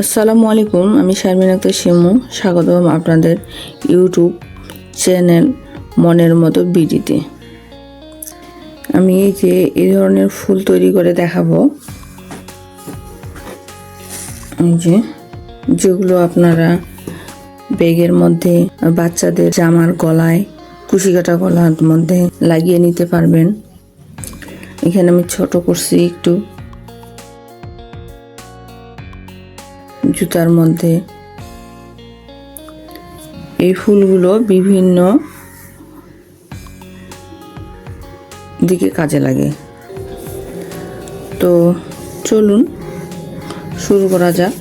আসসালামু আলাইকুম, আমি শারমিন আক্তার শিমু। স্বাগতম আপনাদের ইউটিউব চ্যানেল মনের মতো বিডিতে আমি এই যে এই ধরনের ফুল তৈরি করে দেখাবো। যে, যেগুলো আপনারা ব্যাগের মধ্যে, বাচ্চাদের জামার গলায় কুশি কাটা গলার মধ্যে লাগিয়ে নিতে পারবেন। এখানে আমি ছোট করছি একটু। জুতার মধ্যে। এই ফুলগুলো বিভিন্ন দিকে কাজে লাগে। তো চলুন, শুরু করা যাক।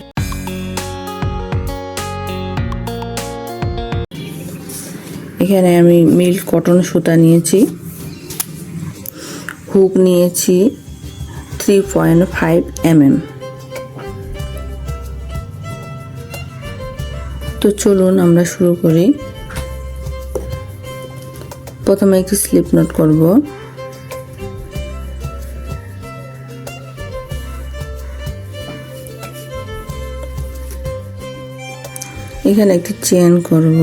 এখানে আমি মিল্ক কটন সুতা নিয়েছি। হুক নিয়েছি three point five M MM তো চলুন আমরা শুরু করি। প্রথমে একটি স্লিপ নোট করব। এখানে একটি চেন করব।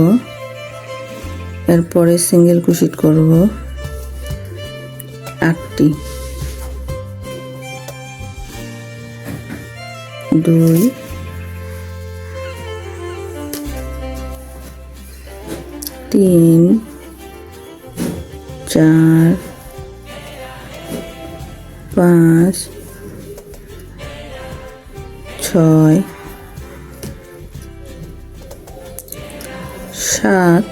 এরপরে সিঙ্গেল কুশিট করব। আটটি। দুই তিন, চার, পাঁচ, ছয়, সাত,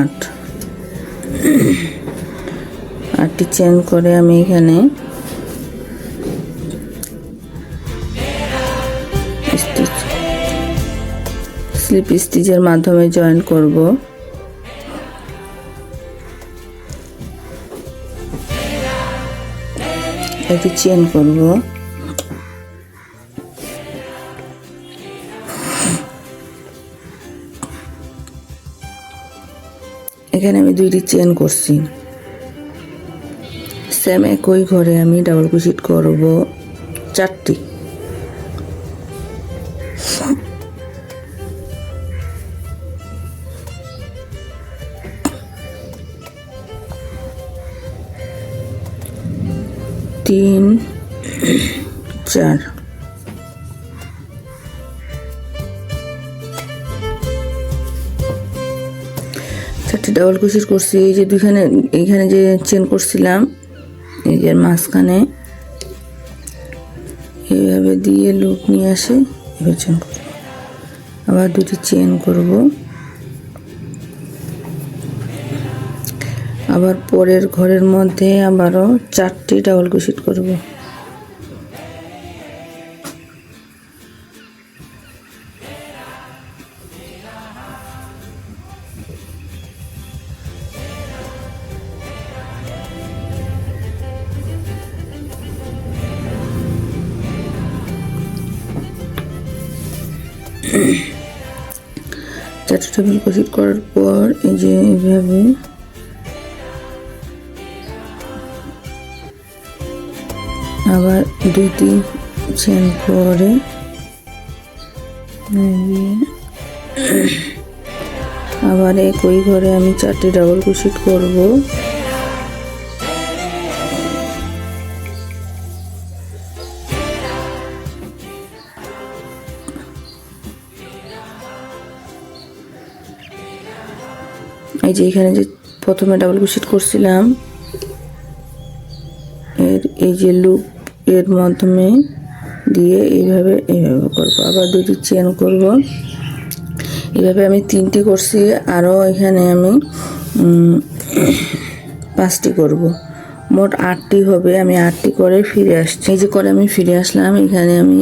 আট। আটটি চেন করে আমি এখানে স্টিচ, স্লিপ স্টিচের মাধ্যমে জয়েন করব। একটু চেন করব। এখানে আমি দুইটি চেন করছি। সেম একই ঘরে আমি ডাবল কুশিট করব। চারটি। তিন, চার। চারটি ডাবল কুশির করছি, এই যে দুইখানে, এইখানে যে চেন করছিলাম, এই যে মাঝখানে, এইভাবে দিয়ে লুপ নিয়ে আসে, এবার চেন আবার দুটি চেন করব। আবার পরের ঘরের মধ্যে আবারও চারটি ডাবল কুশিট করব। চারটি ডাবল কুশিট করার পর এই যে এইভাবে আবার দুইটি চেন করে আবার একই ঘরে আমি চারটি ডাবল কুশিট করব। এই যে এখানে যে প্রথমে ডাবল কুশিট করছিলাম, এর এই যে লুপ এর মাধ্যমে দিয়ে এইভাবে এইভাবে করব। আবার দুটি চেন করব। এইভাবে আমি তিনটি করছি। আরও এখানে আমি পাঁচটি করব। মোট আটটি হবে। আমি আটটি করে ফিরে আসছি। এই যে করে আমি ফিরে আসলাম, এখানে আমি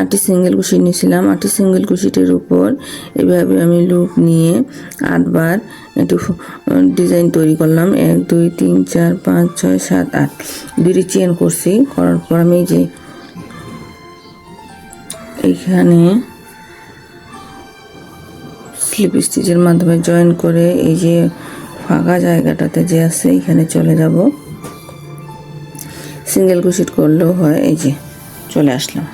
আটটি সিঙ্গেল কুশি নিয়েছিলাম। আটটি সিঙ্গেল কুশিটির উপর এভাবে আমি লুপ নিয়ে আটবার একটু ডিজাইন তৈরি করলাম। এক, দুই, তিন, চার, পাঁচ, ছয়, সাত, আট। দুটি চেন করছি। করার পর আমি যে এইখানে স্লিপ স্টিচের মাধ্যমে জয়েন করে এই যে ফাঁকা জায়গাটাতে যে আছে এখানে চলে যাব। সিঙ্গেল কুশিট করলেও হয়, এই যে চলে আসলাম।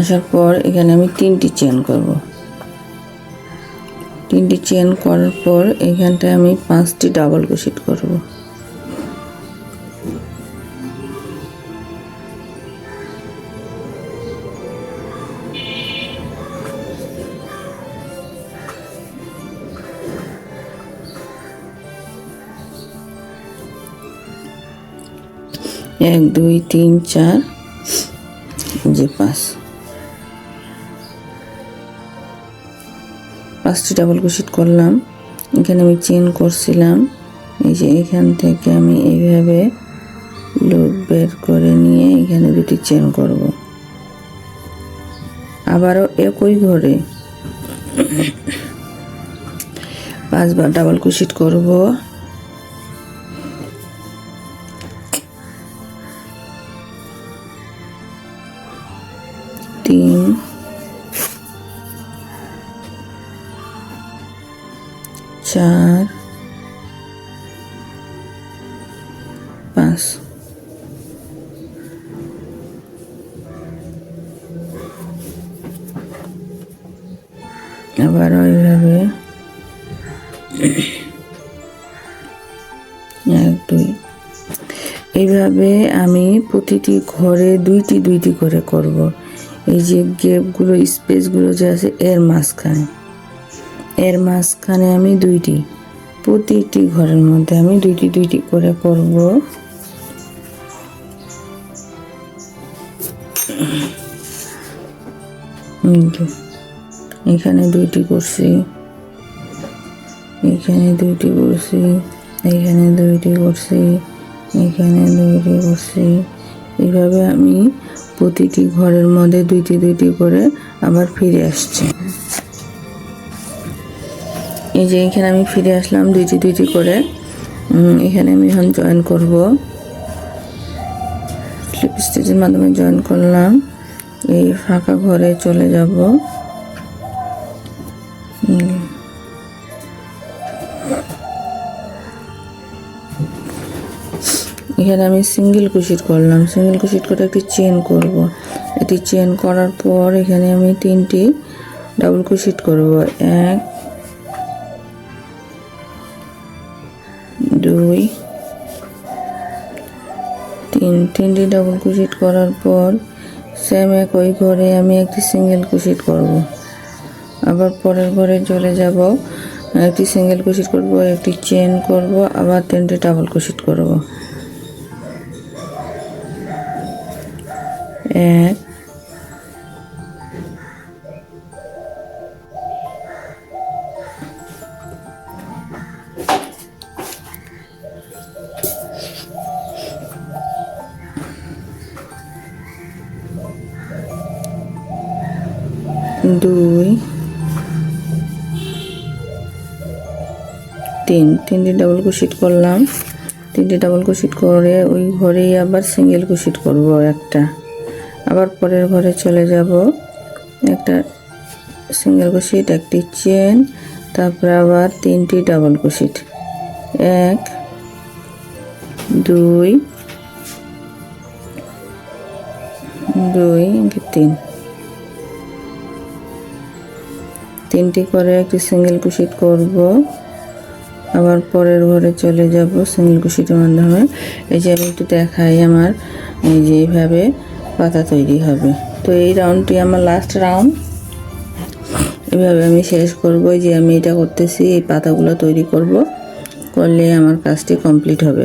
আসার পর এখানে আমি তিনটি চেন করব। তিনটি চেন করার পর এখানটায় আমি পাঁচটি ডাবল ক্রোশেট করব। এক, দুই, তিন, চার যে পাঁচ। পাঁচটি ডাবল ক্রোশেট করলাম। এখানে আমি চেন করছিলাম। এই যে এখান থেকে আমি এইভাবে লুপ বের করে নিয়ে এখানে দুটি চেন করব। আবারও একই ঘরে। পাঁচবার ডাবল ক্রোশেট করব। তিন চার পাঁচ আবার ওইভাবে এক দুই এইভাবে আমি প্রতিটি ঘরে দুইটি দুইটি করে করব। এই যে গেপগুলো স্পেসগুলো যে আছে, এর মাঝখানে। এর মাঝখানে আমি দুইটি, প্রতিটি ঘরের মধ্যে আমি দুইটি দুইটি করে করব। এখানে দুইটি করছি, এখানে দুইটি করছি, এখানে দুইটি করছি, এখানে দুইটি করছি। এইভাবে আমি প্রতিটি ঘরের মধ্যে দুইটি দুইটি করে আবার ফিরে আসছি। এই যে এখানে আমি ফিরে আসলাম দুইটি দুইটি করে। এখানে আমি এখন জয়েন করব। স্লিপ স্টিচের মাধ্যমে জয়েন করলাম। এই ফাঁকা ঘরে চলে যাব। এখানে আমি সিঙ্গেল কুশিট করলাম। সিঙ্গেল কুশিট করে একটি চেন করব। এটি চেন করার পর এখানে আমি তিনটি ডাবল কুশিট করব। এক দুই। তিন, তিনটি ডাবল কুশিট করার পর সেম একই ঘরে আমি একটি সিঙ্গেল কুশিট করব। আবার পরের ঘরে চলে যাব, একটি সিঙ্গেল কুশিট করব, একটি চেন করব, আবার তিনটি ডাবল কুশিট করব। এক দুই, তিন, তিনটি ডাবল কুশিট করলাম। তিনটি ডাবল কুশিট করে ওই ঘরেই আবার সিঙ্গেল কুশিট করব একটা। আবার পরের ঘরে চলে যাব। একটা সিঙ্গেল কুশিট একটি চেন তারপরে আবার তিনটি ডাবল কুশিট এক, দুই দুই, তিন। তিনটি করে একটি সিঙ্গেল কুশিট করব। আবার পরের ঘরে চলে যাব সিঙ্গেল কুশিটের মাধ্যমে। এই যে আমি একটু দেখাই আমার, এই যে এইভাবে পাতা তৈরি হবে। তো এই রাউন্ডটি আমার লাস্ট রাউন্ড এভাবে আমি শেষ করব। যে আমি এটা করতেছি, এই পাতাগুলো তৈরি করব। করলে আমার কাজটি কমপ্লিট হবে।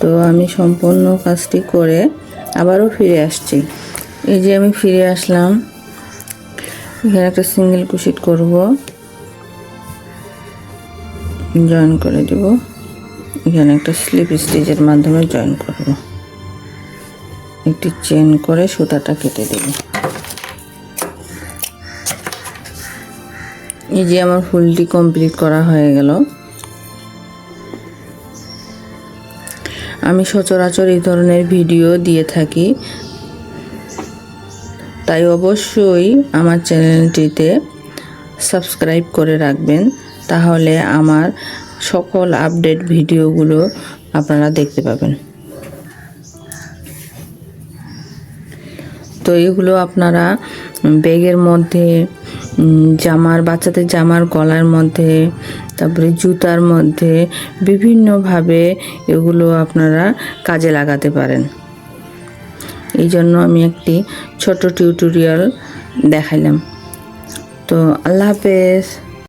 তো আমি সম্পূর্ণ কাজটি করে আবারও ফিরে আসছি। এই যে আমি ফিরে আসলাম। এখানে একটা সিঙ্গেল কুশিট করব। জয়েন করে দেব। এখানে একটা স্লিপ স্টিচের মাধ্যমে জয়েন করব। একটি চেন করে সুতাটা কেটে দেব। এই যে আমার ফুলটি কমপ্লিট করা হয়ে গেল। আমি সচরাচর এই ধরনের ভিডিও দিয়ে থাকি। তাই অবশ্যই আমার চ্যানেলটিতে সাবস্ক্রাইব করে রাখবেন। তাহলে আমার সকল আপডেট ভিডিওগুলো আপনারা দেখতে পাবেন। তো এগুলো আপনারা ব্যাগের মধ্যে জামার, বাচ্চাদের জামার, গলার মধ্যে, তারপরে জুতার মধ্যে, বিভিন্নভাবে এগুলো আপনারা কাজে লাগাতে পারেন। এই জন্য আমি একটি ছোট টিউটোরিয়াল দেখাইলাম। তো আল্লাহ হাফেজ।